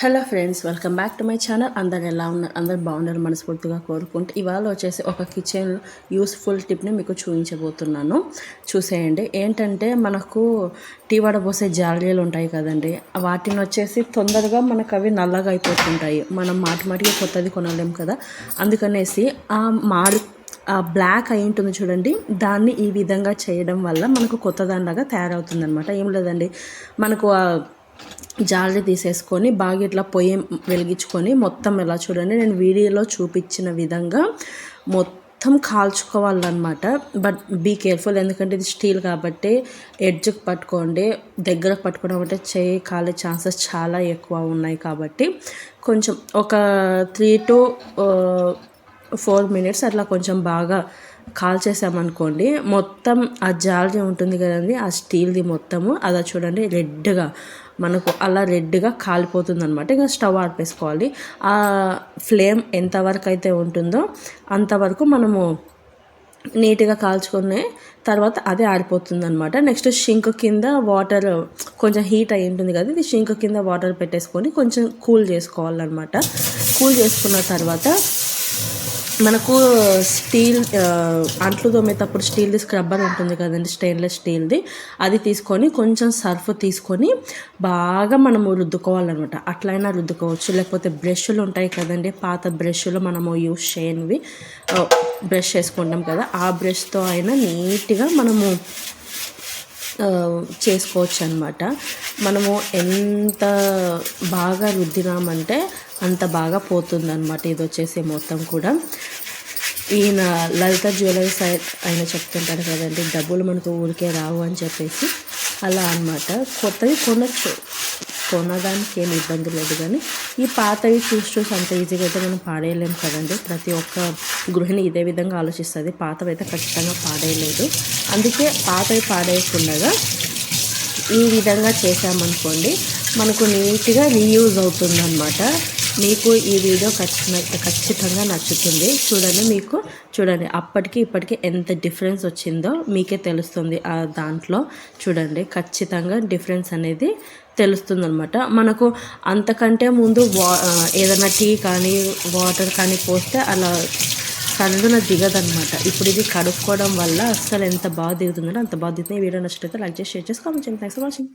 Hello friends welcome back to my channel. అందరు ఎలా ఉన్నారు? అందరు బాగున్నారు మనస్ఫూర్తిగా కోరుకుంటూ. ఇవాళ వచ్చేసి ఒక కిచెన్ యూస్ఫుల్ టిప్ని మీకు చూపించబోతున్నాను. చూసేయండి. ఏంటంటే మనకు టీ వడబోసే జాలీలు ఉంటాయి కదండి. వాటిని వచ్చేసి తొందరగా మనకు అవి నల్లగా అయిపోతుంటాయి. మనం మాటి మాటికి కొత్తది కొనలేం కదా. అందుకనేసి ఆ మాడి ఆ బ్లాక్ అయి ఉంటుంది చూడండి. దాన్ని ఈ విధంగా చేయడం వల్ల మనకు కొత్త దానిలాగా తయారవుతుంది అనమాట ఏం లేదండి. మనకు జాలి తీసేసుకొని బాగా ఇట్లా పొయ్యి వెలిగించుకొని మొత్తం ఎలా చూడండి నేను వీడియోలో చూపించిన విధంగా మొత్తం కాల్చుకోవాలన్నమాట. బట్ బీ కేర్ఫుల్ ఎందుకంటే ఇది స్టీల్ కాబట్టి ఎడ్జ్కి పట్టుకోండి దగ్గరకు పట్టుకోవడం అంటే చేయి కాలే ఛాన్సెస్ చాలా ఎక్కువ ఉన్నాయి కాబట్టి. కొంచెం ఒక త్రీ టు ఫోర్ మినిట్స్ అట్లా కొంచెం బాగా కాల్ చేసామనుకోండి మొత్తం ఆ జాలరీ ఉంటుంది కదండి ఆ స్టీల్ది మొత్తము అలా చూడండి రెడ్గా మనకు అలా రెడ్గా కాలిపోతుంది అనమాట ఇంకా స్టవ్ ఆడిపేసుకోవాలి ఆ ఫ్లేమ్ ఎంతవరకు అయితే ఉంటుందో అంతవరకు మనము నీట్గా కాల్చుకునే తర్వాత అదే ఆరిపోతుంది అనమాట నెక్స్ట్ షింక్ కింద వాటర్ కొంచెం హీట్ అయి ఉంటుంది కదా ఇది షింక్ కింద వాటర్ పెట్టేసుకొని కొంచెం కూల్ చేసుకోవాలన్నమాట. కూల్ చేసుకున్న తర్వాత మనకు స్టీల్ అంట్లు తోమేటప్పుడు స్టీల్ది స్క్రబ్బర్ ఉంటుంది కదండి స్టెయిన్లెస్ స్టీల్ది అది తీసుకొని కొంచెం సర్ఫ్ తీసుకొని బాగా మనము రుద్దుకోవాలన్నమాట. అట్లయినా రుద్దుకోవచ్చు. లేకపోతే బ్రష్లు ఉంటాయి కదండి పాత బ్రష్లు మనము యూస్ చేయనివి. బ్రష్ చేసుకుంటాం కదా ఆ బ్రష్తో అయినా నీట్గా మనము చేసుకోవచ్చు అనమాట మనము ఎంత బాగా రుద్దినామంటే అంత బాగా పోతుందన్నమాట. ఇది వచ్చేసి మొత్తం కూడా. ఈయన లలిత జ్యువెలరీస్ ఆయన చెప్తుంటారు కదండి డబ్బులు మనకు ఊరికే రావు అని చెప్పేసి. అలా అనమాట కొత్తవి కొనచ్చు. కొనడానికి ఏమి ఇబ్బంది లేదు కానీ ఈ పాతవి చూసి చూసి అంత ఈజీగా అయితే మనం పాడేయలేము కదండి. ప్రతి ఒక్క గృహిణి ఇదే విధంగా ఆలోచిస్తుంది. పాతవి అయితే ఖచ్చితంగా పాడేయలేదు. అందుకే పాతవి పాడేయకుండా ఈ విధంగా చేసామనుకోండి మనకు నీట్గా రీయూజ్ అవుతుందన్నమాట. మీకు ఈ వీడియో ఖచ్చితంగా ఖచ్చితంగా నచ్చుతుంది. చూడండి మీకు చూడండి అప్పటికి ఇప్పటికి ఎంత డిఫరెన్స్ వచ్చిందో మీకే తెలుస్తుంది ఆ దాంట్లో. చూడండి ఖచ్చితంగా డిఫరెన్స్ అనేది తెలుస్తుంది అనమాట మనకు అంతకంటే ముందు వా ఏదైనా టీ కానీ వాటర్ కానీ పోస్తే అలా సన్నున దిగదనమాట ఇప్పుడు ఇది కడుక్కోవడం వల్ల అసలు ఎంత బాగా దిగుతుందంటే అంత బాగా దిగుతుంది. ఈ వీడియో నచ్చితే లైక్ చేసి షేర్ చేసి కామెంట్ చేయండి. Thanks for watching